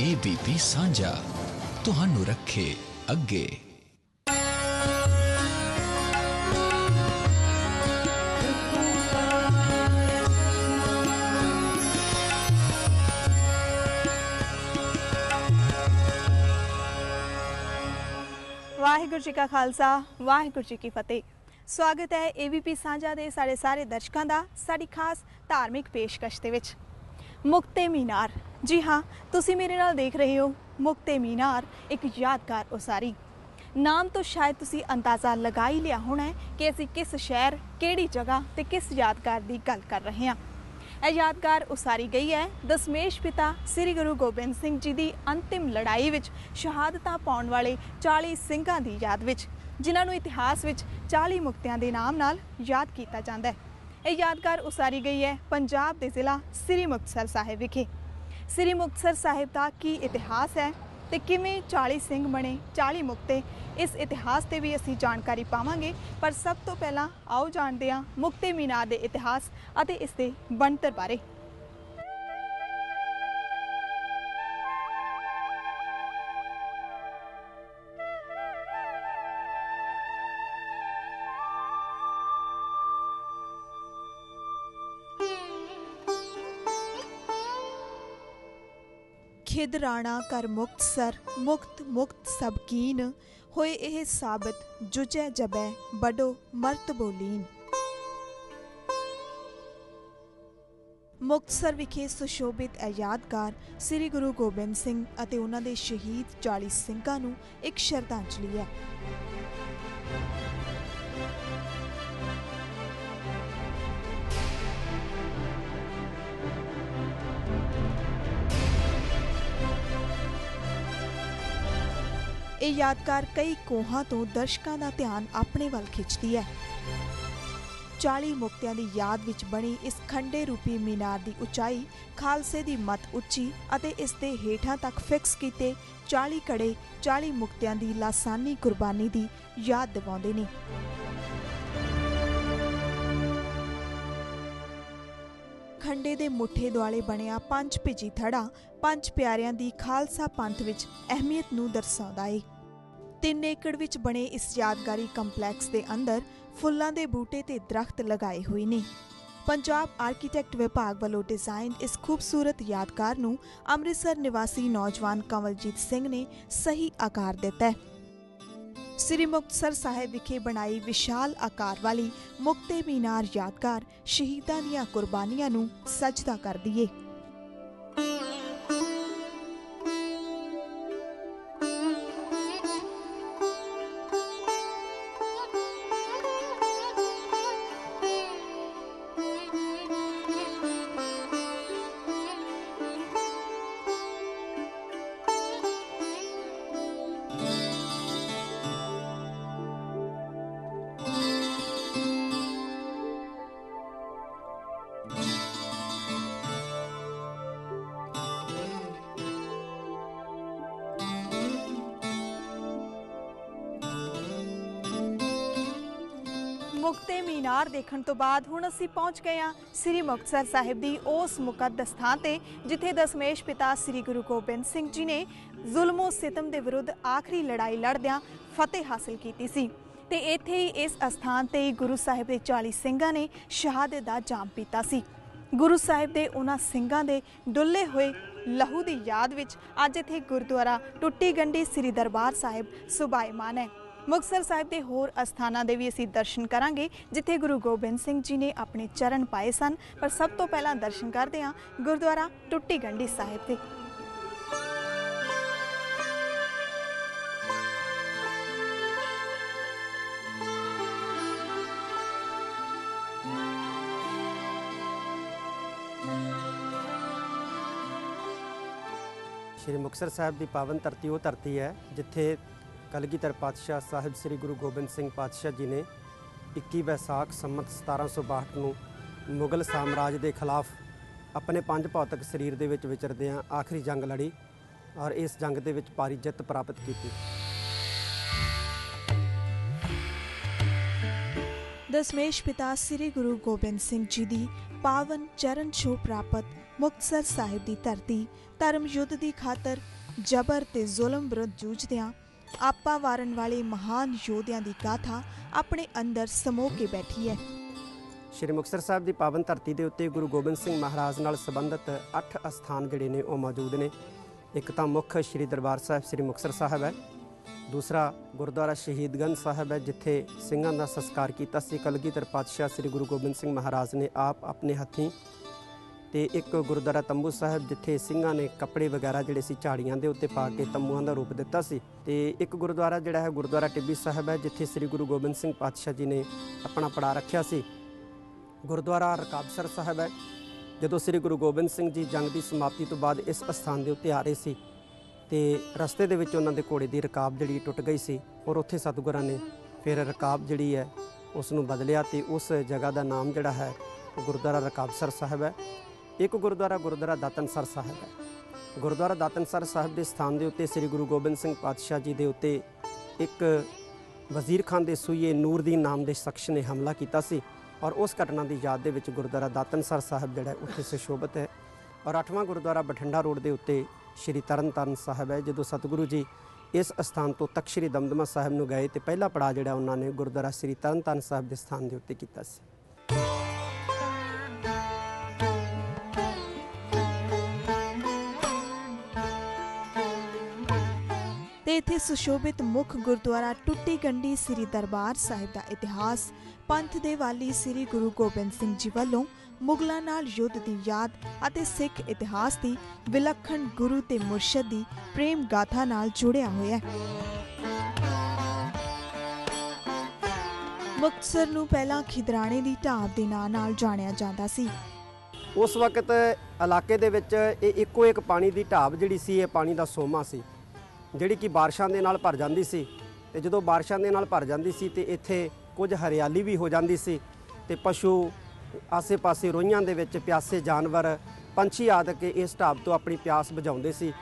ABP ਸਾਂਝਾ, ਤੁਹਾਨੂੰ ਰੱਖੇ ਅੱਗੇ। ਵਾਹਿਗੁਰੂ ਜੀ ਕਾ ਖਾਲਸਾ, ਵਾਹਿਗੁਰੂ ਜੀ ਕੀ ਫਤਿਹ। ਸਵਾਗਤ ਹੈ ਏਬੀਪੀ ਸਾਂਝਾ ਦੇ ਸਾਡੇ ਸਾਰੇ ਦਰਸ਼ਕਾਂ ਦਾ, ਸਾਡੀ ਖਾਸ ਧਾਰਮਿਕ ਪੇਸ਼ਕਸ਼ ਦੇ ਵਿੱਚ। ਮੁਕਤੇ ਮੀਨਾਰ। ਜੀ ਹਾਂ, ਤੁਸੀਂ ਮੇਰੇ ਨਾਲ ਦੇਖ ਰਹੇ ਹੋ ਮੁਕਤੇ ਮੀਨਾਰ, ਇੱਕ ਯਾਦਗਾਰ ਉਸਾਰੀ। ਨਾਮ ਤੋਂ ਸ਼ਾਇਦ ਤੁਸੀਂ ਅੰਦਾਜ਼ਾ ਲਗਾ ਹੀ ਲਿਆ ਹੋਣਾ ਹੈ ਕਿ ਅਸੀਂ ਕਿਸ ਸ਼ਹਿਰ, ਕਿਹੜੀ ਜਗ੍ਹਾ ਤੇ ਕਿਸ ਯਾਦਗਾਰ ਦੀ ਗੱਲ ਕਰ ਰਹੇ ਹਾਂ। ਇਹ ਯਾਦਗਾਰ ਉਸਾਰੀ ਗਈ ਹੈ ਦਸਮੇਸ਼ ਪਿਤਾ ਸ੍ਰੀ ਗੁਰੂ ਗੋਬਿੰਦ ਸਿੰਘ ਜੀ ਦੀ ਅੰਤਿਮ ਲੜਾਈ ਵਿੱਚ ਸ਼ਹਾਦਤਾਂ ਪਾਉਣ ਵਾਲੇ 40 ਸਿੰਘਾਂ ਦੀ ਯਾਦ ਵਿੱਚ, ਜਿਨ੍ਹਾਂ ਨੂੰ ਇਤਿਹਾਸ ਵਿੱਚ 40 ਮੁਕਤਿਆਂ ਦੇ ਨਾਮ ਨਾਲ ਯਾਦ ਕੀਤਾ ਜਾਂਦਾ ਹੈ। ਇਹ ਯਾਦਗਾਰ ਉਸਾਰੀ ਗਈ ਹੈ ਪੰਜਾਬ ਦੇ ਜ਼ਿਲ੍ਹਾ ਸ੍ਰੀ ਮੁਕਤਸਰ ਸਾਹਿਬ ਵਿਖੇ। ਸ੍ਰੀ ਮੁਕਤਸਰ ਸਾਹਿਬ ਦਾ ਕੀ ਇਤਿਹਾਸ ਹੈ ਤੇ ਕਿਵੇਂ 40 ਸਿੰਘ ਬਣੇ 40 ਮੁਕਤੇ, ਇਸ ਇਤਿਹਾਸ ਤੇ ਵੀ ਅਸੀਂ ਜਾਣਕਾਰੀ ਪਾਵਾਂਗੇ। ਪਰ ਸਭ ਤੋਂ ਪਹਿਲਾਂ ਆਓ ਜਾਣਦੇ ਹਾਂ ਮੁਕਤੇ ਮੀਨਾਰ ਦੇ ਇਤਿਹਾਸ ਅਤੇ ਇਸ ਦੇ ਬਣਤਰ ਬਾਰੇ। ਖਿਦ ਰਾਣਾ ਕਰ ਮੁਕਤਸਰ ਮੁਕਤ ਮੁਕਤ ਸਭ ਕੀਨ। ਹੋਏ ਇਹ ਸਾਬਤ ਜੁਜੈ ਜਬੈ, ਬਡੋ ਮਰਤ ਬੋਲੀਨ। ਮੁਕਤਸਰ ਵਿਖੇ ਸੁਸ਼ੋਭਿਤ ਇਹ ਯਾਦਗਾਰ ਸ੍ਰੀ ਗੁਰੂ ਗੋਬਿੰਦ ਸਿੰਘ ਅਤੇ ਉਹਨਾਂ ਦੇ ਸ਼ਹੀਦ 40 ਸਿੰਘਾਂ ਨੂੰ ਇੱਕ ਸ਼ਰਧਾਂਜਲੀ ਹੈ। ਇਹ ਯਾਦਗਾਰ ਕਈ ਕੋਹਾਂ ਤੋਂ ਦਰਸ਼ਕਾਂ ਦਾ ਧਿਆਨ ਆਪਣੇ ਵੱਲ ਖਿੱਚਦੀ ਹੈ। 40 ਮੁਕਤਿਆਂ ਦੀ ਯਾਦ ਵਿੱਚ ਬਣੀ ਇਸ ਖੰਡੇ ਰੂਪੀ ਮੀਨਾਰ ਦੀ ਉਚਾਈ, ਖਾਲਸੇ ਦੀ ਮਤ ਉੱਚੀ ਅਤੇ ਇਸ ਦੇ ਹੇਠਾਂ ਤੱਕ ਫਿਕਸ ਕੀਤੇ 40 ਕੜੇ 40 ਮੁਕਤਿਆਂ ਦੀ ਲਾਸਾਨੀ ਕੁਰਬਾਨੀ ਦੀ ਯਾਦ ਦਿਵਾਉਂਦੇ ਨੇ। ਖੰਡੇ ਦੇ ਮੁੱਠੇ ਦੁਆਲੇ ਬਣਿਆ ਪੰਜ ਭਿਜੀ ਥੜਾ, ਪੰਜ ਪਿਆਰਿਆਂ ਦੀ ਖਾਲਸਾ ਪੰਥ ਵਿੱਚ ਅਹਿਮੀਅਤ ਨੂੰ ਦਰਸਾਉਂਦਾ ਏ। 3 ਏਕੜ ਵਿੱਚ ਬਣੇ ਇਸ ਯਾਦਗਾਰੀ ਕੰਪਲੈਕਸ ਦੇ ਅੰਦਰ ਫੁੱਲਾਂ ਦੇ ਬੂਟੇ ਤੇ ਦਰਖਤ ਲਗਾਏ ਹੋਏ ਨੇ। ਪੰਜਾਬ ਆਰਕੀਟੈਕਟ ਵਿਭਾਗ ਵੱਲੋਂ ਡਿਜ਼ਾਈਨ ਇਸ ਖੂਬਸੂਰਤ ਯਾਦਗਾਰ ਨੂੰ ਅੰਮ੍ਰਿਤਸਰ ਨਿਵਾਸੀ ਨੌਜਵਾਨ ਕੰਵਲਜੀਤ ਸਿੰਘ ਨੇ ਸਹੀ ਆਕਾਰ ਦਿੱਤਾ ਹੈ। ਸ੍ਰੀ ਮੁਕਤਸਰ ਸਾਹਿਬ ਵਿਖੇ ਬਣਾਈ ਵਿਸ਼ਾਲ ਆਕਾਰ ਵਾਲੀ ਮੁਕਤੇ ਮੀਨਾਰ ਯਾਦਗਾਰ ਸ਼ਹੀਦਾਂ ਦੀਆਂ ਕੁਰਬਾਨੀਆਂ ਨੂੰ ਸਜਦਾ ਕਰਦੀ ਏ। ਮੁਕਤੇ ਮੀਨਾਰ ਦੇਖਣ ਤੋਂ ਬਾਅਦ ਹੁਣ ਅਸੀਂ ਪਹੁੰਚ ਗਏ ਹਾਂ ਸ੍ਰੀ ਮੁਕਤਸਰ ਸਾਹਿਬ ਦੀ ਉਸ ਮੁਕੱਦਸ ਥਾਂ ਤੇ, ਜਿੱਥੇ ਦਸਮੇਸ਼ ਪਿਤਾ ਸ੍ਰੀ ਗੁਰੂ ਗੋਬਿੰਦ ਸਿੰਘ ਜੀ ਨੇ ਜ਼ੁਲਮੋ ਸਿਤਮ ਦੇ ਵਿਰੁੱਧ ਆਖਰੀ ਲੜਾਈ ਲੜਦਿਆਂ ਫਤਿਹ ਹਾਸਲ ਕੀਤੀ ਸੀ। ਤੇ ਇੱਥੇ ਹੀ ਇਸ ਅਸਥਾਨ ਤੇ ਹੀ ਗੁਰੂ ਸਾਹਿਬ ਦੇ 40 ਸਿੰਘਾਂ ਨੇ ਸ਼ਹਾਦਤ ਦਾ ਜਾਮ ਪੀਤਾ ਸੀ। ਗੁਰੂ ਸਾਹਿਬ ਦੇ ਉਹਨਾਂ ਸਿੰਘਾਂ ਦੇ ਡੁੱਲੇ ਹੋਏ ਲਹੂ ਦੀ ਯਾਦ ਵਿੱਚ ਅੱਜ ਇੱਥੇ ਗੁਰਦੁਆਰਾ ਟੁੱਟੀ ਗੰਢੀ ਸ੍ਰੀ ਦਰਬਾਰ ਸਾਹਿਬ ਸੁਭਾਇਮਾਨ ਹੈ। ਮੁਕਤਸਰ ਸਾਹਿਬ ਦੇ ਹੋਰ ਅਸਥਾਨਾਂ ਦੇ ਵੀ ਅਸੀਂ ਦਰਸ਼ਨ ਕਰਾਂਗੇ, ਜਿੱਥੇ ਗੁਰੂ ਗੋਬਿੰਦ ਸਿੰਘ ਜੀ ਨੇ ਆਪਣੇ ਚਰਨ ਪਾਏ ਸਨ। ਪਰ ਸਭ ਤੋਂ ਪਹਿਲਾਂ ਦਰਸ਼ਨ ਕਰਦੇ ਹਾਂ ਗੁਰਦੁਆਰਾ ਟੁੱਟੀ ਗੰਢੀ ਸਾਹਿਬ ਦੇ। ਸ਼੍ਰੀ ਮੁਕਤਸਰ ਸਾਹਿਬ ਦੀ ਪਾਵਨ ਧਰਤੀ ਉਹ ਧਰਤੀ ਹੈ, ਜਿੱਥੇ ਕਲਗੀਧਰ ਪਾਤਸ਼ਾਹ ਸਾਹਿਬ ਸ੍ਰੀ ਗੁਰੂ ਗੋਬਿੰਦ ਸਿੰਘ ਪਾਤਸ਼ਾਹ ਜੀ ਨੇ 21 ਵੈਸਾਖ ਸੰਮਤ 1762 ਨੂੰ ਮੁਗਲ ਸਾਮਰਾਜ ਦੇ ਖਿਲਾਫ ਆਪਣੇ ਪੰਜ ਭੌਤਿਕ ਸਰੀਰ ਦੇ ਵਿੱਚ ਵਿਚਰਦਿਆਂ ਆਖਰੀ ਜੰਗ ਲੜੀ ਔਰ ਇਸ ਜੰਗ ਦੇ ਵਿੱਚ ਭਾਰੀ ਜਿੱਤ ਪ੍ਰਾਪਤ ਕੀਤੀ। ਦਸਮੇਸ਼ ਪਿਤਾ ਸ੍ਰੀ ਗੁਰੂ ਗੋਬਿੰਦ ਸਿੰਘ ਜੀ ਦੀ ਪਾਵਨ ਚਰਨ ਛੋਹ ਪ੍ਰਾਪਤ ਮੁਕਤਸਰ ਸਾਹਿਬ ਦੀ ਧਰਤੀ ਧਰਮ ਯੁੱਧ ਦੀ ਖਾਤਰ ਜ਼ਬਰ ਤੇ ਜ਼ੁਲਮ ਵਿਰੁੱਧ ਜੂਝਦਿਆਂ ਆਪਾ ਵਾਰਨ ਵਾਲੇ ਮਹਾਨ ਯੋਧਿਆਂ ਦੀ ਗਾਥਾ ਆਪਣੇ ਅੰਦਰ ਸਮੋ ਕੇ ਬੈਠੀ ਹੈ। ਸ਼੍ਰੀ ਮੁਕਤਸਰ ਸਾਹਿਬ ਦੀ ਪਾਵਨ ਧਰਤੀ ਦੇ ਉੱਤੇ ਗੁਰੂ ਗੋਬਿੰਦ ਸਿੰਘ ਮਹਾਰਾਜ ਨਾਲ ਸੰਬੰਧਿਤ 8 ਅਸਥਾਨ ਜਿਹੜੇ ਨੇ ਉਹ ਮੌਜੂਦ ਨੇ। ਇੱਕ ਤਾਂ ਮੁੱਖ ਸ਼੍ਰੀ ਦਰਬਾਰ ਸਾਹਿਬ ਸ਼੍ਰੀ ਮੁਕਤਸਰ ਸਾਹਿਬ ਹੈ। ਦੂਸਰਾ ਗੁਰਦੁਆਰਾ ਸ਼ਹੀਦਗੰਜ ਸਾਹਿਬ ਹੈ, ਜਿੱਥੇ ਸਿੰਘਾਂ ਦਾ ਸੰਸਕਾਰ ਕੀਤਾ ਸੀ। ਕਲਗੀਧਰ ਪਾਤਸ਼ਾਹ ਸ਼੍ਰੀ ਗੁਰੂ ਗੋਬਿੰਦ ਸਿੰਘ ਮਹਾਰਾਜ ਨੇ ਆਪ ਆਪਣੇ ਹੱਥੀਂ ਤੇ ਇੱਕ ਗੁਰਦੁਆਰਾ ਤੰਬੂ ਸਾਹਿਬ ਜਿੱਥੇ ਸਿੰਘਾਂ ਨੇ ਕੱਪੜੇ ਵਗੈਰਾ ਜਿਹੜੇ ਸੀ ਝਾੜੀਆਂ ਦੇ ਉੱਤੇ ਪਾ ਕੇ ਤੰਬੂਆਂ ਦਾ ਰੂਪ ਦਿੱਤਾ ਸੀ। ਤੇ ਇੱਕ ਗੁਰਦੁਆਰਾ ਜਿਹੜਾ ਹੈ ਗੁਰਦੁਆਰਾ ਟਿੱਬੀ ਸਾਹਿਬ ਹੈ, ਜਿੱਥੇ ਸ੍ਰੀ ਗੁਰੂ ਗੋਬਿੰਦ ਸਿੰਘ ਪਾਤਸ਼ਾਹ ਜੀ ਨੇ ਆਪਣਾ ਪੜਾ ਰੱਖਿਆ ਸੀ। ਗੁਰਦੁਆਰਾ ਰਕਾਬਸਰ ਸਾਹਿਬ ਹੈ, ਜਦੋਂ ਸ੍ਰੀ ਗੁਰੂ ਗੋਬਿੰਦ ਸਿੰਘ ਜੀ ਜੰਗ ਦੀ ਸਮਾਪਤੀ ਤੋਂ ਬਾਅਦ ਇਸ ਅਸਥਾਨ ਦੇ ਉੱਤੇ ਆ ਰਹੇ ਸੀ ਤੇ ਰਸਤੇ ਦੇ ਵਿੱਚ ਉਹਨਾਂ ਦੇ ਘੋੜੇ ਦੀ ਰਕਾਬ ਜਿਹੜੀ ਟੁੱਟ ਗਈ ਸੀ ਔਰ ਉੱਥੇ ਸਤਿਗੁਰਾਂ ਨੇ ਫਿਰ ਰਕਾਬ ਜਿਹੜੀ ਹੈ ਉਸ ਨੂੰ ਬਦਲਿਆ ਤੇ ਉਸ ਜਗ੍ਹਾ ਦਾ ਨਾਮ ਜਿਹੜਾ ਹੈ ਉਹ ਗੁਰਦੁਆਰਾ ਰਕਾਬਸਰ ਸਾਹਿਬ ਹੈ। ਇੱਕ ਗੁਰਦੁਆਰਾ ਗੁਰਦੁਆਰਾ ਦਾਤਨਸਰ ਸਾਹਿਬ ਹੈ। ਗੁਰਦੁਆਰਾ ਦਾਤਨਸਰ ਸਾਹਿਬ ਦੇ ਸਥਾਨ ਦੇ ਉੱਤੇ ਸ੍ਰੀ ਗੁਰੂ ਗੋਬਿੰਦ ਸਿੰਘ ਪਾਤਸ਼ਾਹ ਜੀ ਦੇ ਉੱਤੇ ਇੱਕ ਵਜ਼ੀਰ ਖਾਨ ਦੇ ਸੂਈਏ ਨੂਰਦੀਨ ਨਾਮ ਦੇ ਸ਼ਖਸ ਨੇ ਹਮਲਾ ਕੀਤਾ ਸੀ ਔਰ ਉਸ ਘਟਨਾ ਦੀ ਯਾਦ ਦੇ ਵਿੱਚ ਗੁਰਦੁਆਰਾ ਦਾਤਨਸਰ ਸਾਹਿਬ ਜਿਹੜਾ ਉੱਥੇ ਸੁਸ਼ੋਭਿਤ ਹੈ। ਔਰ ਅੱਠਵਾਂ ਗੁਰਦੁਆਰਾ ਬਠਿੰਡਾ ਰੋਡ ਦੇ ਉੱਤੇ ਸ਼੍ਰੀ ਤਰਨਤਾਰਨ ਸਾਹਿਬ ਹੈ, ਜਦੋਂ ਸਤਿਗੁਰੂ ਜੀ ਇਸ ਸਥਾਨ ਤੋਂ ਤਖਤ ਸ਼੍ਰੀ ਦਮਦਮਾ ਸਾਹਿਬ ਨੂੰ ਗਏ ਤੇ ਪਹਿਲਾ ਪੜਾਅ ਜਿਹੜਾ ਉਹਨਾਂ ਨੇ ਗੁਰਦੁਆਰਾ ਸ਼੍ਰੀ ਤਰਨਤਾਰਨ ਸਾਹਿਬ ਦੇ ਸਥਾਨ ਦੇ ਉੱਤੇ ਕੀਤਾ ਸੀ। ਇੱਥੇ ਸੁਸ਼ੋਭਿਤ ਮੁੱਖ ਗੁਰਦੁਆਰਾ ਟੁੱਟੀ ਗੰਢੀ ਸ੍ਰੀ ਦਰਬਾਰ ਸਾਹਿਬ ਦਾ ਇਤਿਹਾਸ, ਪੰਥ ਦੇ ਵਾਲੀ ਸ੍ਰੀ ਗੁਰੂ ਗੋਬਿੰਦ ਸਿੰਘ ਜੀ ਵੱਲੋਂ ਮੁਗਲਾਂ ਨਾਲ ਯੁੱਧ ਦੀ ਯਾਦ ਅਤੇ ਸਿੱਖ ਇਤਿਹਾਸ ਦੀ ਵਿਲੱਖਣ ਗੁਰੂ ਤੇ ਮੁਰਸ਼ਦ ਦੀ ਪ੍ਰੇਮ ਗਾਥਾ ਨਾਲ ਜੁੜਿਆ ਹੋਇਆ ਹੈ। ਮੁਕਤਸਰ ਨੂੰ ਪਹਿਲਾਂ ਖਿਦਰਾਣੇ ਦੀ ਢਾਬ ਦੇ ਨਾਂ ਨਾਲ ਜਾਣਿਆ ਜਾਂਦਾ ਸੀ। ਉਸ ਵਕਤ ਇਲਾਕੇ ਦੇ ਵਿੱਚ ਇਹ ਇੱਕੋ ਇੱਕ ਪਾਣੀ ਦੀ ਢਾਬ ਜਿਹੜੀ ਸੀ, ਇਹ ਪਾਣੀ ਦਾ ਸੋਮਾ ਸੀ। ਜਿਹੜੀ ਕਿ ਬਾਰਿਸ਼ਾਂ ਦੇ ਨਾਲ ਭਰ ਜਾਂਦੀ ਸੀ ਤੇ ਜਦੋਂ ਬਾਰਿਸ਼ਾਂ ਦੇ ਨਾਲ ਭਰ ਜਾਂਦੀ ਸੀ ਤੇ ਇੱਥੇ ਕੁਝ ਹਰਿਆਲੀ ਵੀ ਹੋ ਜਾਂਦੀ ਸੀ ਤੇ ਪਸ਼ੂ ਆਸੇ-ਪਾਸੇ ਰੋਈਆਂ ਦੇ ਵਿੱਚ ਪਿਆਸੇ ਜਾਨਵਰ, ਪੰਛੀ ਆਦਿ ਕੇ ਇਸ ਢਾਬ ਤੋਂ ਆਪਣੀ ਪਿਆਸ ਬੁਝਾਉਂਦੇ ਸੀ।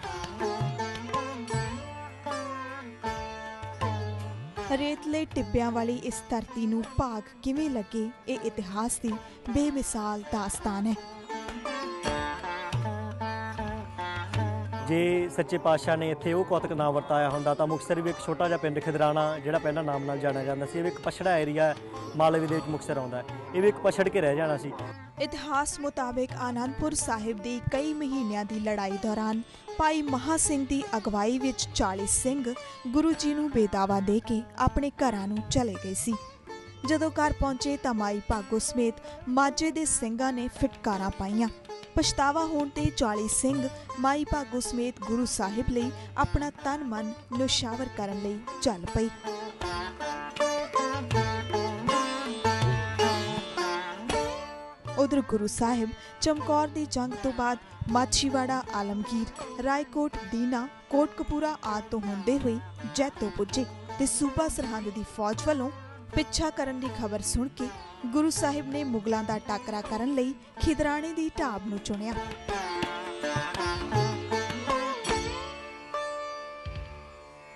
ਰੇਤਲੇ ਟਿੱਬਿਆਂ ਵਾਲੀ ਇਸ ਧਰਤੀ ਨੂੰ ਭਾਗ ਕਿਵੇਂ ਲੱਗੇ? ਇਹ ਇਤਿਹਾਸ ਦੀ ਬੇਮਿਸਾਲ ਦਾਸਤਾਨ ਹੈ। ਜੇ ਸੱਚੇ ਪਾਤਸ਼ਾਹ ਨੇ ਇੱਥੇ ਉਹ ਕੌਤਕ ਨਾਮ ਵਰਤਾਇਆ ਹੁੰਦਾ ਤਾਂ ਮੁਕਤਸਰ ਵੀ ਇੱਕ ਛੋਟਾ ਜਿਹਾ ਪਿੰਡ ਖਿਦਰਾਣਾ, ਜਿਹੜਾ ਪਹਿਲਾਂ ਨਾਮ ਨਾਲ ਜਾਣਿਆ ਜਾਂਦਾ ਸੀ, ਇਹ ਵੀ ਇੱਕ ਪਛੜਾ ਏਰੀਆ ਮਾਲਵੇ ਦੇ ਵਿੱਚ ਮੁਕਤਸਰ ਆਉਂਦਾ ਇਹ ਵੀ ਇੱਕ ਪਛੜ ਕੇ ਰਹਿ ਜਾਣਾ ਸੀ। ਇਤਿਹਾਸ ਮੁਤਾਬਕ ਆਨੰਦਪੁਰ ਸਾਹਿਬ ਦੀ ਕਈ ਮਹੀਨਿਆਂ ਦੀ ਲੜਾਈ ਦੌਰਾਨ ਭਾਈ ਮਹਾ ਸਿੰਘ ਦੀ ਅਗਵਾਈ ਵਿੱਚ 40 ਸਿੰਘ ਗੁਰੂ ਜੀ ਨੂੰ ਬੇਦਾਵਾ ਦੇ ਕੇ ਆਪਣੇ ਘਰਾਂ ਨੂੰ ਚਲੇ ਗਏ ਸੀ। ਜਦੋਂ ਘਰ ਪਹੁੰਚੇ ਤਾਂ ਮਾਈ ਭਾਗੋ ਸਮੇਤ ਮਾਝੇ ਦੇ ਸਿੰਘਾਂ ਨੇ ਫਿਟਕਾਰਾਂ ਪਾਈਆਂ। ਪਛਤਾਵਾ ਹੋਣ ਤੇ 40 ਸਿੰਘ ਮਾਈ ਭਾਗੋ ਸਮੇਤ ਗੁਰੂ ਸਾਹਿਬ ਲਈ ਆਪਣਾ ਤਨ ਮਨ ਨੁਸ਼ਾਵਰ ਕਰਨ ਲਈ ਚੱਲ ਪਈ ਉਧਰ ਗੁਰੂ ਸਾਹਿਬ ਚਮਕੌਰ ਦੀ ਜੰਗ ਤੋਂ ਬਾਅਦ ਮਾਛੀਵਾੜਾ ਆਲਮਗੀਰ, ਰਾਏਕੋਟ, ਦੀਨਾ, ਕੋਟਕਪੂਰਾ ਆਦਿ ਤੋਂ ਹੁੰਦੇ ਹੋਏ ਜੈਤੋ ਪੁੱਜੇ ਤੇ ਸੂਬਾ ਸਰਹੰਦ ਦੀ ਫੌਜ ਵੱਲੋਂ ਪਿੱਛਾ ਕਰਨ ਦੀ ਖਬਰ ਸੁਣ ਕੇ ਗੁਰੂ ਸਾਹਿਬ ਨੇ ਮੁਗਲਾਂ ਦਾ ਟਾਕਰਾ ਕਰਨ ਲਈ ਖਿਦਰਾਣੇ ਦੀ ਢਾਬ ਨੂੰ ਚੁਣਿਆ।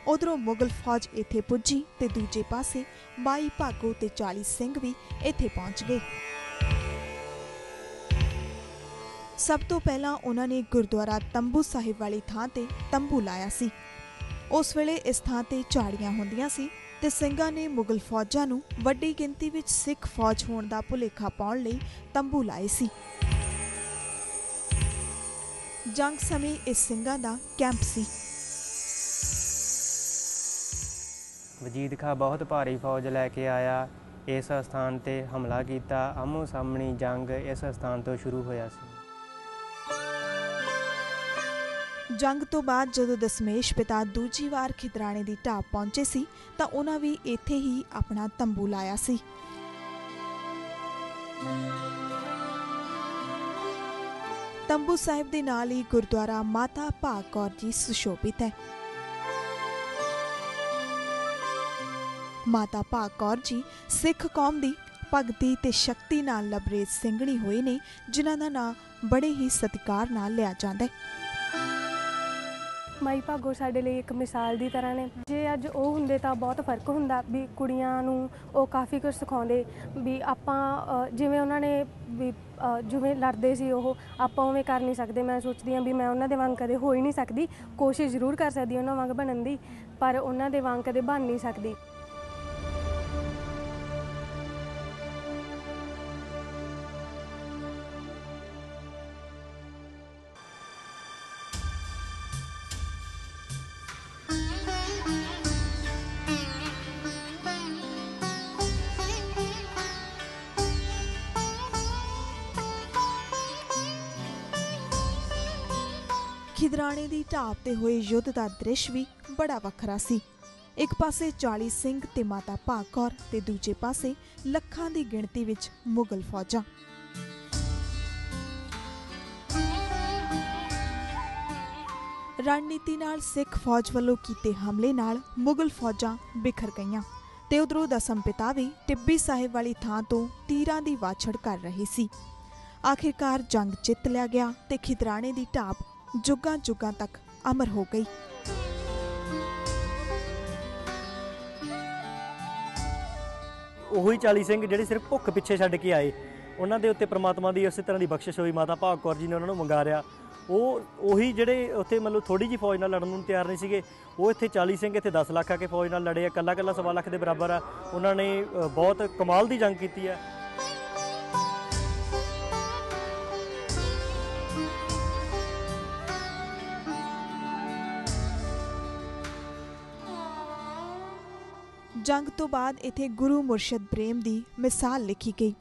ਉਧਰੋਂ ਮੁਗਲ ਫੌਜ ਇੱਥੇ ਪੁੱਜੀ ਤੇ ਦੂਜੇ ਪਾਸੇ ਬਾਈ ਭਾਗੋ ਤੇ 40 ਸਿੰਘ ਵੀ ਇੱਥੇ ਪਹੁੰਚ ਗਏ। ਸਭ ਤੋਂ ਪਹਿਲਾਂ ਉਹਨਾਂ ਨੇ ਗੁਰਦੁਆਰਾ ਤੰਬੂ ਸਾਹਿਬ ਵਾਲੀ ਥਾਂ ਤੇ ਤੰਬੂ ਲਾਇਆ ਸੀ। ਉਸ ਵੇਲੇ ਇਸ ਥਾਂ ਤੇ ਝਾੜੀਆਂ ਹੁੰਦੀਆਂ ਸੀ ਤੇ ਸਿੰਘਾਂ ਨੇ ਮੁਗਲ ਫੌਜਾਂ ਨੂੰ ਵੱਡੀ ਗਿਣਤੀ ਵਿੱਚ ਸਿੱਖ ਫੌਜ ਹੋਣ ਦਾ ਭੁਲੇਖਾ ਪਾਉਣ ਲਈ ਤੰਬੂ ਲਾਏ ਸੀ। ਜੰਗ ਸਮੇਂ ਇਸ ਸਿੰਘਾਂ ਦਾ ਕੈਂਪ ਸੀ। ਵਜੀਦ ਖਾਂ ਬਹੁਤ ਭਾਰੀ ਫੌਜ ਲੈ ਕੇ ਆਇਆ। ਇਸ ਸਥਾਨ ਤੇ ਹਮਲਾ ਕੀਤਾ। ਆਮੋ ਸਾਹਮਣੀ ਜੰਗ ਇਸ ਸਥਾਨ ਤੋਂ ਸ਼ੁਰੂ ਹੋਇਆ ਸੀ। ਜੰਗ ਤੋਂ ਬਾਅਦ ਜਦੋਂ ਦਸ਼ਮੇਸ਼ ਪਿਤਾ ਦੂਜੀ ਵਾਰ ਖਿਦਰਾਣੇ ਦੀ ਢਾਬ ਪਹੁੰਚੇ ਸੀ, ਤਾਂ ਉਹਨਾਂ ਵੀ ਇੱਥੇ ਹੀ ਆਪਣਾ ਤੰਬੂ ਲਾਇਆ ਸੀ। ਤੰਬੂ ਸਾਹਿਬ ਦੇ ਨਾਲ ਹੀ ਗੁਰਦੁਆਰਾ ਮਾਤਾ ਭਾਗ ਕੌਰ ਜੀ ਸੁਸ਼ੋਭਿਤ ਹੈ। ਮਾਤਾ ਭਾਗ ਕੌਰ ਜੀ ਸਿੱਖ ਕੌਮ ਦੀ ਭਗਤੀ ਤੇ ਸ਼ਕਤੀ ਨਾਲ ਲਬਰੇਜ਼ ਸਿੰਘਣੀ ਹੋਏ ਨੇ, ਜਿਨ੍ਹਾਂ ਦਾ ਨਾਂ ਬੜੇ ਹੀ ਸਤਿਕਾਰ ਨਾਲ ਲਿਆ ਜਾਂਦਾ ਹੈ। ਮਾਈ ਭਾਗੋ ਸਾਡੇ ਲਈ ਇੱਕ ਮਿਸਾਲ ਦੀ ਤਰ੍ਹਾਂ ਨੇ। ਜੇ ਅੱਜ ਉਹ ਹੁੰਦੇ ਤਾਂ ਬਹੁਤ ਫ਼ਰਕ ਹੁੰਦਾ ਵੀ ਕੁੜੀਆਂ ਨੂੰ ਉਹ ਕਾਫੀ ਕੁਝ ਸਿਖਾਉਂਦੇ ਵੀ ਆਪਾਂ ਜਿਵੇਂ ਉਹਨਾਂ ਨੇ ਵੀ ਜਿਵੇਂ ਲੜਦੇ ਸੀ ਉਹ, ਆਪਾਂ ਉਵੇਂ ਕਰ ਨਹੀਂ ਸਕਦੇ। ਮੈਂ ਸੋਚਦੀ ਹਾਂ ਵੀ ਮੈਂ ਉਹਨਾਂ ਦੇ ਵਾਂਗ ਕਦੇ ਹੋ ਹੀ ਨਹੀਂ ਸਕਦੀ। ਕੋਸ਼ਿਸ਼ ਜ਼ਰੂਰ ਕਰ ਸਕਦੀ ਉਹਨਾਂ ਵਾਂਗ ਬਣਨ ਦੀ, ਪਰ ਉਹਨਾਂ ਦੇ ਵਾਂਗ ਕਦੇ ਬਣ ਨਹੀਂ ਸਕਦੀ। ਖਿਦਰਾਣੇ ਦੀ ਢਾਬ ਤੇ ਹੋਏ ਯੁੱਧ ਦਾ ਦ੍ਰਿਸ਼ ਵੀ ਬੜਾ ਵੱਖਰਾ ਸੀ। ਇੱਕ ਪਾਸੇ 40 ਸਿੰਘ ਤੇ ਮਾਤਾ ਭਾਗ ਕੌਰ ਤੇ ਦੂਜੇ ਪਾਸੇ ਲੱਖਾਂ ਦੀ ਗਿਣਤੀ ਵਿੱਚ ਮੁਗਲ ਫੌਜਾਂ। ਰਣਨੀਤੀ ਨਾਲ ਸਿੱਖ ਫੌਜ ਵੱਲੋਂ ਕੀਤੇ ਹਮਲੇ ਨਾਲ ਮੁਗਲ ਫੌਜਾਂ ਬਿਖਰ ਗਈਆਂ ਤੇ ਉਧਰੋਂ ਦਸਮ ਪਿਤਾ ਵੀ ਟਿੱਬੀ ਸਾਹਿਬ ਵਾਲੀ ਥਾਂ ਤੋਂ ਤੀਰਾਂ ਦੀ ਵਾਛੜ ਕਰ ਰਹੇ ਸੀ। ਆਖਿਰਕਾਰ ਜੰਗ ਜਿੱਤ ਲਿਆ ਗਿਆ ਤੇ ਖਿਦਰਾਣੇ ਦੀ ਢਾਬ ਜੁਗਾਂ ਜੁਗਾਂ ਤੱਕ ਅਮਰ ਹੋ ਗਈ। ਉਹੀ 40 ਸਿੰਘ ਜਿਹੜੇ ਸਿਰਫ ਭੁੱਖ ਪਿੱਛੇ ਛੱਡ ਕੇ ਆਏ। ਉਹਨਾਂ ਦੇ ਉੱਤੇ ਪ੍ਰਮਾਤਮਾ ਦੀ ਉਸੇ ਤਰ੍ਹਾਂ ਦੀ ਬਖਸ਼ਿਸ਼ ਹੋਈ। ਮਾਤਾ ਭਾਗ ਕੌਰ ਜੀ ਨੇ ਉਹਨਾਂ ਨੂੰ ਮੰਗਾਰਿਆ ਉਹ ਉਹੀ ਜਿਹੜੇ ਉੱਥੇ ਮਤਲਬ ਥੋੜੀ ਜੀ ਫੌਜ ਨਾਲ ਲੜਨ ਨੂੰ ਤਿਆਰ ਨਹੀਂ ਸੀਗੇ। ਉਹ ਇੱਥੇ 40 ਸਿੰਘ ਇੱਥੇ 10 ਲੱਖ ਆ ਕੇ ਫੌਜ ਨਾਲ ਲੜੇ ਆ। ਕੱਲਾ ਕੱਲਾ ਸਵਾ ਲੱਖ ਦੇ ਬਰਾਬਰ ਆ। ਉਹਨਾਂ ਨੇ ਬਹੁਤ ਕਮਾਲ ਦੀ ਜੰਗ ਕੀਤੀ ਆ। ਜੰਗ ਤੋਂ ਬਾਅਦ ਇੱਥੇ ਗੁਰੂ ਮੁਰਸ਼ਿਦ ਪ੍ਰੇਮ ਦੀ ਮਿਸਾਲ ਲਿਖੀ ਗਈ।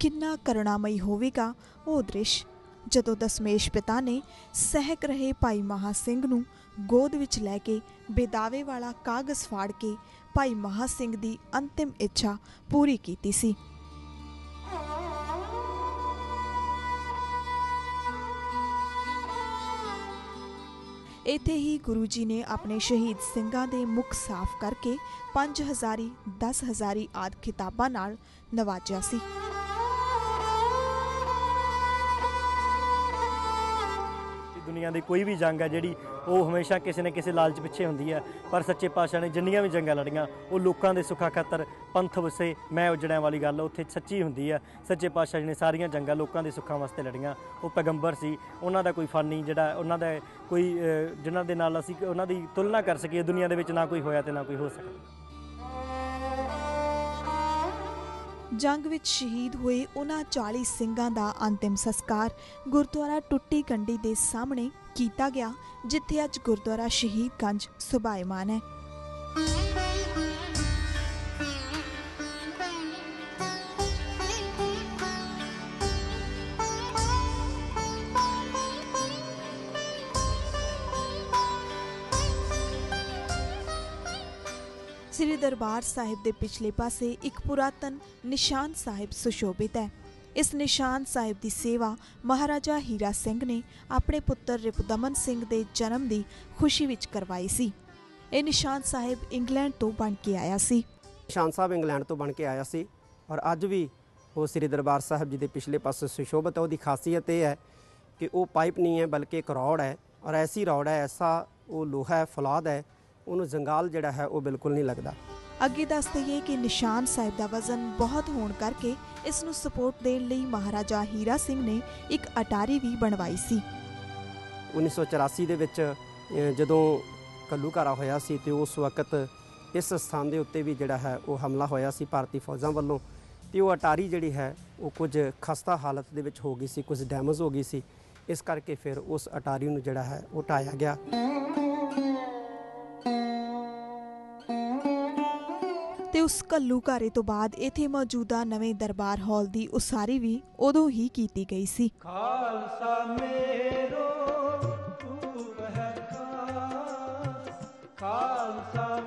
ਕਿੰਨਾ ਕਰੁਣਾਮਈ ਹੋਵੇਗਾ ਉਹ ਦ੍ਰਿਸ਼। ਜਦੋਂ ਦਸਮੇਸ਼ ਪਿਤਾ ਨੇ ਸਹਿਕ ਰਹੇ ਭਾਈ ਮਹਾ ਸਿੰਘ ਨੂੰ ਗੋਦ ਵਿੱਚ ਲੈ ਕੇ ਬੇਦਾਵੇ ਵਾਲਾ ਕਾਗਜ਼ ਫਾੜ ਕੇ ਭਾਈ ਮਹਾ ਸਿੰਘ ਦੀ ਅੰਤਿਮ ਇੱਛਾ ਪੂਰੀ ਕੀਤੀ ਸੀ ਇੱਥੇ ਹੀ ਗੁਰੂ ਜੀ ਨੇ ਆਪਣੇ ਸ਼ਹੀਦ ਸਿੰਘਾਂ ਦੇ ਮੁਖ ਸਾਫ਼ ਕਰਕੇ 5000 10000 ਆਦ ਖਿਤਾਬਾਂ ਨਾਲ ਨਵਾਜਿਆ ਸੀ। ਦੁਨੀਆ ਦੀ ਕੋਈ ਵੀ ਜੰਗ ਹੈ ਜਿਹੜੀ ਉਹ ਹਮੇਸ਼ਾ ਕਿਸੇ ਨਾ ਕਿਸੇ ਲਾਲਚ ਪਿੱਛੇ ਹੁੰਦੀ ਹੈ। ਪਰ ਸੱਚੇ ਪਾਤਸ਼ਾਹ ਨੇ ਜਿੰਨੀਆਂ ਵੀ ਜੰਗਾਂ ਲੜੀਆਂ ਉਹ ਲੋਕਾਂ ਦੇ ਸੁੱਖਾ ਖਾਤਰ ਪੰਥ ਵਸੇ ਮੈਂ ਉਜੜਿਆਂ ਵਾਲੀ ਗੱਲ ਉੱਥੇ ਸੱਚੀ ਹੁੰਦੀ ਹੈ। ਸੱਚੇ ਪਾਤਸ਼ਾਹ ਜੀ ਨੇ ਸਾਰੀਆਂ ਜੰਗਾਂ ਲੋਕਾਂ ਦੇ ਸੁੱਖਾਂ ਵਾਸਤੇ ਲੜੀਆਂ। ਉਹ ਪੈਗੰਬਰ ਸੀ ਉਹਨਾਂ ਦਾ ਕੋਈ ਫਾਨੀ ਜਿਹੜਾ ਉਹਨਾਂ ਦਾ ਕੋਈ ਅਹ, ਜਿਨ੍ਹਾਂ ਦੇ ਨਾਲ ਅਸੀਂ ਉਹਨਾਂ ਦੀ ਤੁਲਨਾ ਕਰ ਸਕੀਏ ਦੁਨੀਆ ਦੇ ਵਿੱਚ ਨਾ ਕੋਈ ਹੋਇਆ ਤੇ ਨਾ ਕੋਈ ਹੋ ਸਕਦਾ। ਜੰਗ ਵਿੱਚ ਸ਼ਹੀਦ ਹੋਏ ਉਹਨਾਂ 40 ਸਿੰਘਾਂ ਦਾ ਅੰਤਿਮ ਸੰਸਕਾਰ ਗੁਰਦੁਆਰਾ ਟੁੱਟੀ ਕੰਡੀ ਦੇ ਸਾਹਮਣੇ ਕੀਤਾ ਗਿਆ, ਜਿੱਥੇ ਅੱਜ ਗੁਰਦੁਆਰਾ ਸ਼ਹੀਦਗੰਜ ਸੁਭਾਇਮਾਨ ਹੈ। ਸ੍ਰੀ ਦਰਬਾਰ ਸਾਹਿਬ ਦੇ ਪਿਛਲੇ ਪਾਸੇ ਇੱਕ ਪੁਰਾਤਨ ਨਿਸ਼ਾਨ ਸਾਹਿਬ ਸੁਸ਼ੋਭਿਤ ਹੈ। ਇਸ ਨਿਸ਼ਾਨ ਸਾਹਿਬ ਦੀ ਸੇਵਾ ਮਹਾਰਾਜਾ ਹੀਰਾ ਸਿੰਘ ਨੇ ਆਪਣੇ ਪੁੱਤਰ ਰਿਪਦਮਨ ਸਿੰਘ ਦੇ ਜਨਮ ਦੀ ਖੁਸ਼ੀ ਵਿੱਚ ਕਰਵਾਈ ਸੀ। ਇਹ ਨਿਸ਼ਾਨ ਸਾਹਿਬ ਇੰਗਲੈਂਡ ਤੋਂ ਬਣ ਕੇ ਆਇਆ ਸੀ। ਨਿਸ਼ਾਨ ਸਾਹਿਬ ਇੰਗਲੈਂਡ ਤੋਂ ਬਣ ਕੇ ਆਇਆ ਸੀ ਔਰ ਅੱਜ ਵੀ ਉਹ ਸ੍ਰੀ ਦਰਬਾਰ ਸਾਹਿਬ ਜੀ ਦੇ ਪਿਛਲੇ ਪਾਸੇ ਸੁਸ਼ੋਭਿਤ ਹੈ। ਉਹਦੀ ਖਾਸੀਅਤ ਇਹ ਹੈ ਕਿ ਉਹ ਪਾਈਪ ਨਹੀਂ ਹੈ, ਬਲਕਿ ਇੱਕ ਰੌੜ ਹੈ ਔਰ ਐਸੀ ਰੌੜ ਹੈ, ਐਸਾ ਉਹ ਲੋਹਾ ਹੈ, ਫਲਾਦ ਹੈ ਉਹਨੂੰ ਜੰਗਾਲ ਜਿਹੜਾ ਹੈ ਉਹ ਬਿਲਕੁਲ ਨਹੀਂ ਲੱਗਦਾ। ਅੱਗੇ ਦੱਸ ਦਈਏ ਕਿ ਨਿਸ਼ਾਨ ਸਾਹਿਬ ਦਾ ਵਜ਼ਨ ਬਹੁਤ ਹੋਣ ਕਰਕੇ ਇਸ ਨੂੰ ਸਪੋਰਟ ਦੇਣ ਲਈ ਮਹਾਰਾਜਾ ਹੀਰਾ ਸਿੰਘ ਨੇ ਇੱਕ ਅਟਾਰੀ ਵੀ ਬਣਵਾਈ ਸੀ। 1984 ਦੇ ਵਿੱਚ ਜਦੋਂ ਕੱਲੂਕਾਰਾ ਹੋਇਆ ਸੀ ਤੇ ਉਸ ਵਕਤ ਇਸ ਸਥਾਨ ਦੇ ਉੱਤੇ ਵੀ ਜਿਹੜਾ ਹੈ ਉਹ ਹਮਲਾ ਹੋਇਆ ਸੀ ਭਾਰਤੀ ਫੌਜਾਂ ਵੱਲੋਂ ਤੇ ਉਹ ਅਟਾਰੀ ਜਿਹੜੀ ਹੈ ਉਹ ਕੁਝ ਖਸਤਾ ਹਾਲਤ ਦੇ ਵਿੱਚ ਹੋ ਗਈ ਸੀ ਕੁਝ ਡੈਮੇਜ ਹੋ ਗਈ ਸੀ। ਇਸ ਕਰਕੇ ਫਿਰ ਉਸ ਅਟਾਰੀ ਨੂੰ ਜਿਹੜਾ ਹੈ ਉਹ ਢਾਇਆ ਗਿਆ। ਤੇ ਉਸ ਘੱਲੂ ਘਾਰੇ ਤੋਂ ਬਾਅਦ ਇੱਥੇ ਮੌਜੂਦਾ ਨਵੇਂ ਦਰਬਾਰ ਹਾਲ ਦੀ ਉਸਾਰੀ ਵੀ ਉਦੋਂ ਹੀ ਕੀਤੀ ਗਈ ਸੀ। ਖਾਲਸਾ ਮੇਰੋ ਤੂੰ ਹੈ ਖਾਲਸਾ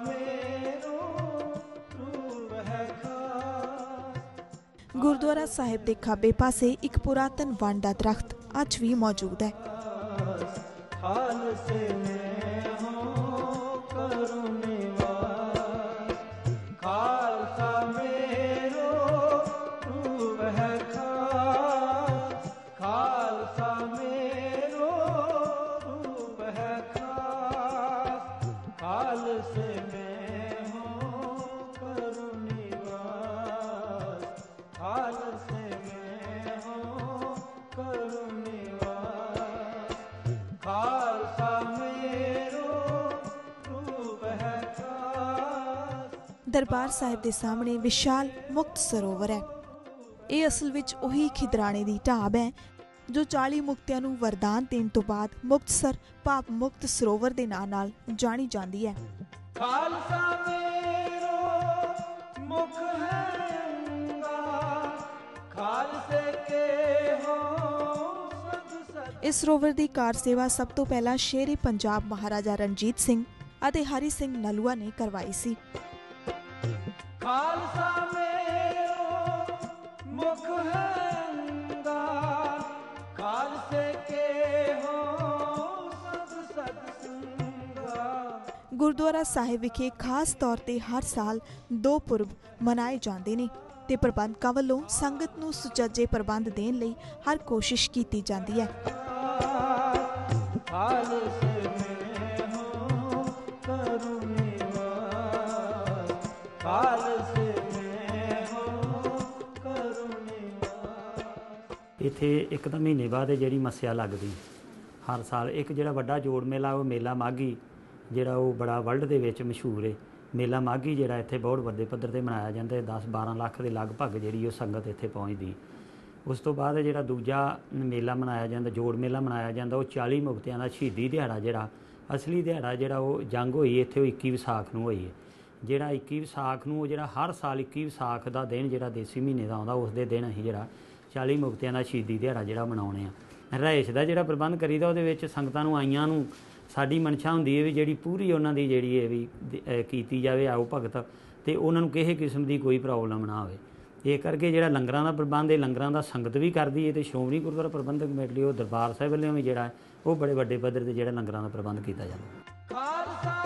ਗੁਰਦੁਆਰਾ ਸਾਹਿਬ ਦੇ ਖੱਬੇ ਪਾਸੇ ਇੱਕ ਪੁਰਾਤਨ ਵਣ ਦਾ ਦਰਖਤ ਅੱਜ ਵੀ ਮੌਜੂਦ ਹੋ। ਦਰਬਾਰ ਸਾਹਿਬ ਦੇ ਸਾਹਮਣੇ ਵਿਸ਼ਾਲ ਮੁਕਤ ਸਰੋਵਰ ਹੈ। ਇਹ ਅਸਲ ਵਿੱਚ ਉਹੀ ਖਿਦਰਾਣੇ ਦੀ ਢਾਬ ਹੈ ਜੋ 40 ਮੁਕਤਿਆਂ ਨੂੰ ਵਰਦਾਨ ਦੇਣ ਤੋਂ ਬਾਅਦ ਮੁਕਤਸਰ ਪਾਪ ਮੁਕਤ ਸਰੋਵਰ ਦੇ ਨਾਂ ਨਾਲ ਜਾਣੀ ਜਾਂਦੀ ਹੈ। ਖਾਲਸਾ ਮੇਰੋ ਮੁਖ ਹੈ ਅੰਗਾ ਖਾਲਸੇ ਕੇ ਹੋ ਸਦ ਸਦ ਇਸ ਸਰੋਵਰ ਦੀ ਕਾਰ ਸੇਵਾ ਸਭ ਤੋਂ ਪਹਿਲਾਂ ਸ਼ੇਰੇ ਪੰਜਾਬ ਮਹਾਰਾਜਾ ਰਣਜੀਤ ਸਿੰਘ ਅਤੇ ਹਰੀ ਸਿੰਘ ਨਲੂਆ ਨੇ ਕਰਵਾਈ ਸੀ। ਖਾਲਸਾ ਮੇਰੋ ਮੁਖ ਹੈ ਅੰਗਾ ਖਾਲਸੇ ਕੇ ਹੋ ਸਦ ਸਦ। ਸੰਗਾ ਗੁਰਦੁਆਰਾ ਸਾਹਿਬ ਵਿਖੇ ਖਾਸ ਤੌਰ ਤੇ ਹਰ ਸਾਲ ਦੋ ਪੁਰਬ ਮਨਾਏ ਜਾਂਦੇ ਨੇ ਤੇ ਪ੍ਰਬੰਧਕਾਂ ਵੱਲੋਂ ਸੰਗਤ ਨੂੰ ਸੁਚੱਜੇ ਪ੍ਰਬੰਧ ਦੇਣ ਲਈ ਹਰ ਕੋਸ਼ਿਸ਼ ਕੀਤੀ ਜਾਂਦੀ ਹੈ। ਖਾਲਸੇ ਇੱਥੇ ਇੱਕ ਤਾਂ ਮਹੀਨੇ ਬਾਅਦ ਇਹ ਜਿਹੜੀ ਮੱਸਿਆ ਲੱਗਦੀ। ਹਰ ਸਾਲ ਇੱਕ ਜਿਹੜਾ ਵੱਡਾ ਜੋੜ ਮੇਲਾ, ਉਹ ਮੇਲਾ ਮਾਘੀ, ਜਿਹੜਾ ਉਹ ਬੜਾ ਵਰਲਡ ਦੇ ਵਿੱਚ ਮਸ਼ਹੂਰ ਹੈ ਮੇਲਾ ਮਾਘੀ ਜਿਹੜਾ ਇੱਥੇ ਬਹੁਤ ਵੱਡੇ ਪੱਧਰ ਤੇ ਮਨਾਇਆ ਜਾਂਦਾ ਹੈ 10 12 ਲੱਖ ਦੇ ਲਗਭਗ ਜਿਹੜੀ ਉਹ ਸੰਗਤ ਇੱਥੇ ਪਹੁੰਚਦੀ। ਉਸ ਤੋਂ ਬਾਅਦ ਜਿਹੜਾ ਦੂਜਾ ਮੇਲਾ ਮਨਾਇਆ ਜਾਂਦਾ, ਜੋੜ ਮੇਲਾ ਮਨਾਇਆ ਜਾਂਦਾ, ਉਹ 40 ਮੁਕਤਿਆਂ ਦਾ ਸ਼ਹੀਦੀ ਦਿਹਾੜਾ ਜਿਹੜਾ, ਅਸਲੀ ਦਿਹਾੜਾ ਜਿਹੜਾ ਉਹ ਜੰਗ ਹੋਈ ਇੱਥੇ ਉਹ 21 ਵਿਸਾਖ ਨੂੰ ਹੋਈ ਹੈ ਜਿਹੜਾ 21 ਵਿਸਾਖ ਨੂੰ ਉਹ ਜਿਹੜਾ ਹਰ ਸਾਲ 21 ਵਿਸਾਖ ਦਾ ਦਿਨ ਜਿਹੜਾ ਦੇਸੀ ਮਹੀਨੇ ਦਾ ਆਉਂਦਾ, ਉਸ ਦੇ ਦਿਨ ਅਸੀਂ ਜਿਹੜਾ 40 ਮੁਕਤਿਆਂ ਦਾ ਸ਼ਹੀਦੀ ਦਿਹਾੜਾ ਜਿਹੜਾ ਮਨਾਉਣੇ ਆ। ਰਹਿਸ਼ ਦਾ ਜਿਹੜਾ ਪ੍ਰਬੰਧ ਕਰੀਦਾ, ਉਹਦੇ ਵਿੱਚ ਸੰਗਤਾਂ ਨੂੰ, ਆਈਆਂ ਨੂੰ ਸਾਡੀ ਮਨਸ਼ਾ ਹੁੰਦੀ ਹੈ ਵੀ ਜਿਹੜੀ ਪੂਰੀ ਉਹਨਾਂ ਦੀ ਜਿਹੜੀ ਹੈ ਵੀ ਕੀਤੀ ਜਾਵੇ, ਆਓ ਭਗਤ, ਤੇ ਉਹਨਾਂ ਨੂੰ ਕਿਸੇ ਕਿਸਮ ਦੀ ਕੋਈ ਪ੍ਰੋਬਲਮ ਨਾ ਹੋਵੇ ਇਹ ਕਰਕੇ ਜਿਹੜਾ ਲੰਗਰਾਂ ਦਾ ਪ੍ਰਬੰਧ ਹੈ ਲੰਗਰਾਂ ਦਾ ਸੰਗਤ ਵੀ ਕਰਦੀ ਹੈ ਤੇ ਸ਼੍ਰੋਮਣੀ ਗੁਰਦੁਆਰਾ ਪ੍ਰਬੰਧਕ ਕਮੇਟੀ, ਉਹ ਦਰਬਾਰ ਸਾਹਿਬ ਵੱਲੋਂ ਵੀ ਜਿਹੜਾ, ਉਹ ਬੜੇ ਵੱਡੇ ਪੱਧਰ ਤੇ ਜਿਹੜਾ ਲੰਗਰਾਂ ਦਾ ਪ੍ਰਬੰਧ ਕੀਤਾ ਜਾਂਦਾ। ਖਾਲਸਾ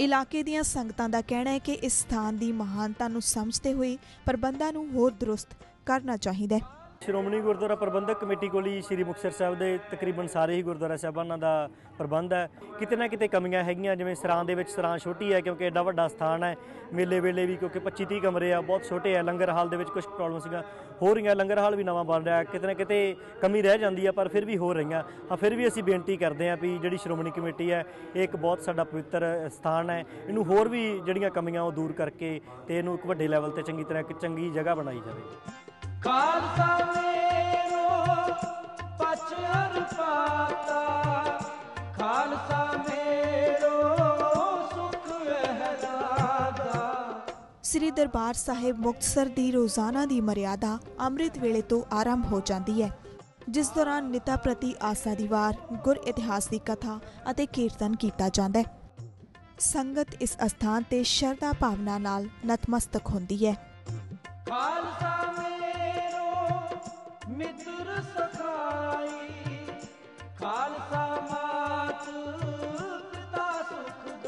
ਇਲਾਕੇ ਦੀਆਂ ਸੰਗਤਾਂ ਦਾ ਕਹਿਣਾ ਹੈ ਕਿ ਇਸ ਸਥਾਨ ਦੀ ਮਹਾਨਤਾ ਨੂੰ ਸਮਝਦੇ ਹੋਏ ਪ੍ਰਬੰਧਾਂ ਨੂੰ ਹੋਰ ਦਰੁਸਤ ਕਰਨਾ ਚਾਹੀਦਾ ਹੈ। ਸ਼੍ਰੋਮਣੀ ਗੁਰਦੁਆਰਾ ਪ੍ਰਬੰਧਕ ਕਮੇਟੀ ਕੋਲ ਹੀ ਸ੍ਰੀ ਮੁਕਤਸਰ ਸਾਹਿਬ ਦੇ ਤਕਰੀਬਨ ਸਾਰੇ ਹੀ ਗੁਰਦੁਆਰਾ ਸਾਹਿਬਾਨਾਂ ਦਾ ਪ੍ਰਬੰਧ ਹੈ। ਕਿਤੇ ਨਾ ਕਿਤੇ ਕਮੀਆਂ ਹੈਗੀਆਂ, ਜਿਵੇਂ ਸਰਾਂ ਦੇ ਵਿੱਚ ਸਰਾਂ ਛੋਟੀ ਹੈ, ਕਿਉਂਕਿ ਐਡਾ ਵੱਡਾ ਸਥਾਨ ਹੈ। ਮੇਲੇ ਵੇਲੇ ਵੀ ਕਿਉਂਕਿ 25 30 ਕਮਰੇ ਆ, ਬਹੁਤ ਛੋਟੇ ਆ, ਲੰਗਰ ਹਾਲ ਦੇ ਵਿੱਚ ਕੁਝ ਪ੍ਰੋਬਲਮ ਸੀਗਾ। ਹੋ ਰਹੀਆਂ, ਲੰਗਰ ਹਾਲ ਵੀ ਨਵਾਂ ਬਣ ਰਿਹਾ ਕਿਤੇ ਨਾ ਕਿਤੇ ਕਮੀ ਰਹਿ ਜਾਂਦੀ ਆ, ਪਰ ਫਿਰ ਵੀ ਹੋ ਰਹੀਆਂ। ਹਾਂ, ਫਿਰ ਵੀ ਅਸੀਂ ਬੇਨਤੀ ਕਰਦੇ ਹਾਂ ਵੀ ਜਿਹੜੀ ਸ਼੍ਰੋਮਣੀ ਕਮੇਟੀ ਹੈ, ਇਹ ਇੱਕ ਬਹੁਤ ਸਾਡਾ ਪਵਿੱਤਰ ਸਥਾਨ ਹੈ। ਇਹਨੂੰ ਹੋਰ ਵੀ ਜਿਹੜੀਆਂ ਕਮੀਆਂ ਉਹ ਦੂਰ ਕਰਕੇ ਤੇ ਇਹਨੂੰ ਇੱਕ ਵੱਡੇ ਲੈਵਲ ਤੇ ਚੰਗੀ ਤਰ੍ਹਾਂ ਇੱਕ ਚੰਗੀ ਜਗ੍ਹਾ ਬਣਾਈ ਜਾਵੇ। ਖਾਲਸਾ ਮੇਰੋ ਪਛਰ ਪਾਤਾ ਖਾਲਸਾ ਮੇਰੋ ਸੁਖ ਹਦਾਦਾ ਸ੍ਰੀ ਦਰਬਾਰ ਸਾਹਿਬ ਮੁਕਤਸਰ ਦੀ ਰੋਜ਼ਾਨਾ ਦੀ ਮਰਿਆਦਾ ਅੰਮ੍ਰਿਤ ਵੇਲੇ ਤੋਂ ਆਰੰਭ ਹੋ ਜਾਂਦੀ ਹੈ। ਜਿਸ ਦੌਰਾਨ ਨਿਤਾ ਪ੍ਰਤੀ ਆਸਾ ਦੀ ਵਾਰ ਗੁਰ ਇਤਿਹਾਸ ਦੀ ਕਥਾ ਅਤੇ ਕੀਰਤਨ ਕੀਤਾ ਜਾਂਦਾ ਹੈ। ਸੰਗਤ ਇਸ ਅਸਥਾਨ ਤੇ ਸ਼ਰਧਾ ਭਾਵਨਾ ਨਾਲ ਨਤਮਸਤਕ ਹੁੰਦੀ ਹੈ। ਖਾਲਸਾ ਮੇਰੋ ਮਿੱਤਰ ਸਖਾਈ ਖਾਲਸਾ ਮਾਤ ਪਿਤਾ ਸੁਖਦਾਈ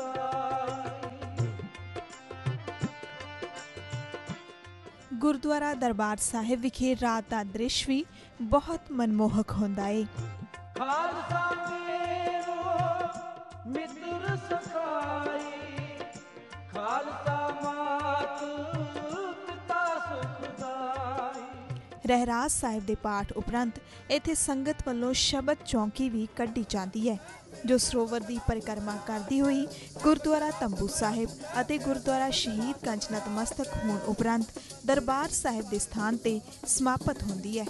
ਗੁਰਦੁਆਰਾ ਦਰਬਾਰ ਸਾਹਿਬ ਵਿਖੇ ਰਾਤ ਦਾ ਦ੍ਰਿਸ਼ ਵੀ ਬਹੁਤ ਮਨਮੋਹਕ ਹੁੰਦਾ ਖਾਲਸਾ ਰਹਿਰਾਸ ਸਾਹਿਬ ਦੇ ਪਾਠ ਉਪਰੰਤ ਇੱਥੇ ਸੰਗਤ ਵੱਲੋਂ ਸ਼ਬਦ ਚੌਂਕੀ ਵੀ ਕੱਢੀ ਜਾਂਦੀ ਹੈ, ਜੋ ਸਰੋਵਰ ਦੀ ਪਰਿਕਰਮਾ ਕਰਦੀ ਹੋਈ ਗੁਰਦੁਆਰਾ ਤੰਬੂ ਸਾਹਿਬ ਅਤੇ ਗੁਰਦੁਆਰਾ ਸ਼ਹੀਦ ਗੰਜ ਨਤਮਸਤਕ ਹੋਣ ਉਪਰੰਤ ਦਰਬਾਰ ਸਾਹਿਬ ਦੇ ਸਥਾਨ ਤੇ ਸਮਾਪਤ ਹੁੰਦੀ ਹੈ।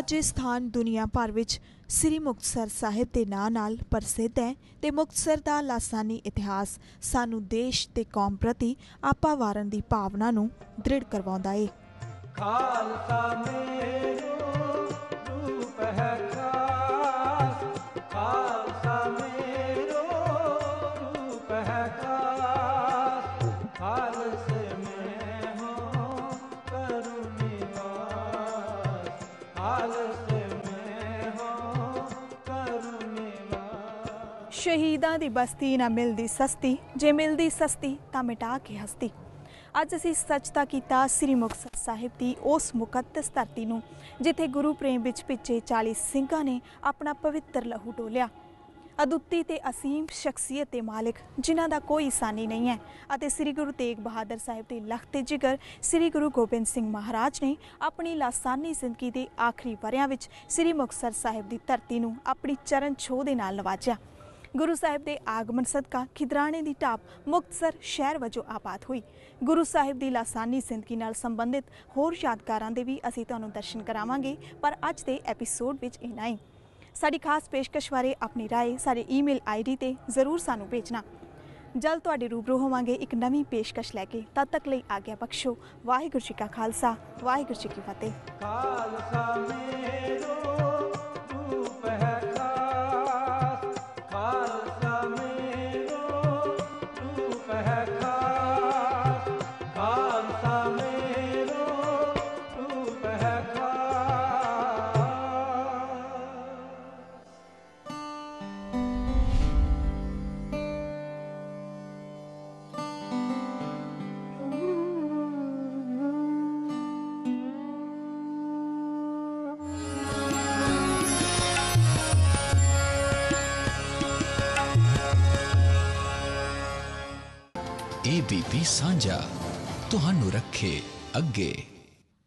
ਅੱਜ ਇਹ ਸਥਾਨ ਦੁਨੀਆ ਭਰ ਵਿੱਚ ਸ੍ਰੀ ਮੁਕਤਸਰ ਸਾਹਿਬ ਦੇ ਨਾਂ ਨਾਲ ਪ੍ਰਸਿੱਧ ਹੈ ਤੇ ਮੁਕਤਸਰ ਦਾ ਲਾਸਾਨੀ ਇਤਿਹਾਸ ਸਾਨੂੰ ਦੇਸ਼ ਤੇ ਕੌਮ ਪ੍ਰਤੀ ਆਪਾ ਵਾਰਨ ਦੀ ਭਾਵਨਾ ਨੂੰ ਦ੍ਰਿੜ ਕਰਵਾਉਂਦਾ ਹੈ ਖਾਲਸਾ ਮੇਰੋ, ਰੂਪ ਹੈ ਸ਼ਹੀਦਾਂ ਦੀ ਬਸਤੀ ਨਾ ਮਿਲਦੀ ਸਸਤੀ, ਜੇ ਮਿਲਦੀ ਸਸਤੀ ਤਾਂ ਮਿਟਾ ਕੇ ਹਸਤੀ। ਅੱਜ ਅਸੀਂ ਸੱਚ ਦਾ ਕੀਤਾ ਸ੍ਰੀ ਮੁਕਤਸਰ ਸਾਹਿਬ ਦੀ ਉਸ ਮੁਕੱਦਸ ਧਰਤੀ ਨੂੰ, ਜਿੱਥੇ ਗੁਰੂ ਪ੍ਰੇਮ ਵਿੱਚ ਪਿੱਛੇ 40 ਸਿੰਘਾਂ ਨੇ ਆਪਣਾ ਪਵਿੱਤਰ ਲਹੂ ਡੋਲਿਆ। ਅਦੁੱਤੀ ਤੇ ਅਸੀਮ ਸ਼ਖਸੀਅਤ ਦੇ ਮਾਲਕ, ਜਿਨ੍ਹਾਂ ਦਾ ਕੋਈ ਸਾਨੀ ਨਹੀਂ ਹੈ, ਅਤੇ ਸ੍ਰੀ ਗੁਰੂ ਤੇਗ ਬਹਾਦਰ ਸਾਹਿਬ ਦੇ ਲਖਤੇ ਜਿਗਰ, ਸ੍ਰੀ ਗੁਰੂ ਗੋਬਿੰਦ ਸਿੰਘ ਮਹਾਰਾਜ ਨੇ ਆਪਣੀ ਲਾਸਾਨੀ ਜ਼ਿੰਦਗੀ ਦੇ ਆਖਰੀ ਵਰਿਆਂ ਵਿੱਚ ਸ੍ਰੀ ਮੁਕਤਸਰ ਸਾਹਿਬ ਦੀ ਧਰਤੀ ਨੂੰ ਆਪਣੀ ਚਰਨ ਛੋਹ ਦੇ ਨਾਲ ਨਵਾਜਿਆ। ਗੁਰੂ ਸਾਹਿਬ ਦੇ ਆਗਮਨ ਸਦਕਾ ਖਿਦਰਾਣੇ ਦੀ ਢਾਬ ਮੁਕਤਸਰ ਸ਼ਹਿਰ ਵਜੋਂ ਆਬਾਦ ਹੋਈ ਗੁਰੂ ਸਾਹਿਬ ਦੀ ਲਾਸਾਨੀ ਜ਼ਿੰਦਗੀ ਨਾਲ ਸੰਬੰਧਿਤ ਹੋਰ ਯਾਦਗਾਰਾਂ ਦੇ ਵੀ ਅਸੀਂ ਤੁਹਾਨੂੰ ਦਰਸ਼ਨ ਕਰਾਵਾਂਗੇ ਪਰ ਅੱਜ ਦੇ ਐਪੀਸੋਡ ਵਿੱਚ ਇੰਨਾ ਹੀ ਸਾਡੀ ਖਾਸ ਪੇਸ਼ਕਸ਼ ਬਾਰੇ ਆਪਣੀ رائے ਸਾਡੇ ਈਮੇਲ ਆਈਡੀ ਤੇ ਜ਼ਰੂਰ ਸਾਨੂੰ ਭੇਜਣਾ ਜਲਦ ਤੁਹਾਡੇ ਰੂਬਰੂ ਹੋਵਾਂਗੇ ਇੱਕ ਨਵੀਂ ਪੇਸ਼ਕਸ਼ ਲੈ ਕੇ ਤਦ ਤੱਕ ਲਈ ਆਗਿਆ ਬਖਸ਼ੋ ਵਾਹਿਗੁਰੂ ਜੀ ਕਾ ਖਾਲਸਾ ਵਾਹਿਗੁਰੂ ਜੀ ਕੀ ਫਤਿਹ ਖਾਲਸਾ ਮੇਰੋ ਰੂਪ ਹੈ ਸਾਂਝਾ ਤੁਹਾਨੂੰ ਰੱਖੇ ਅੱਗੇ।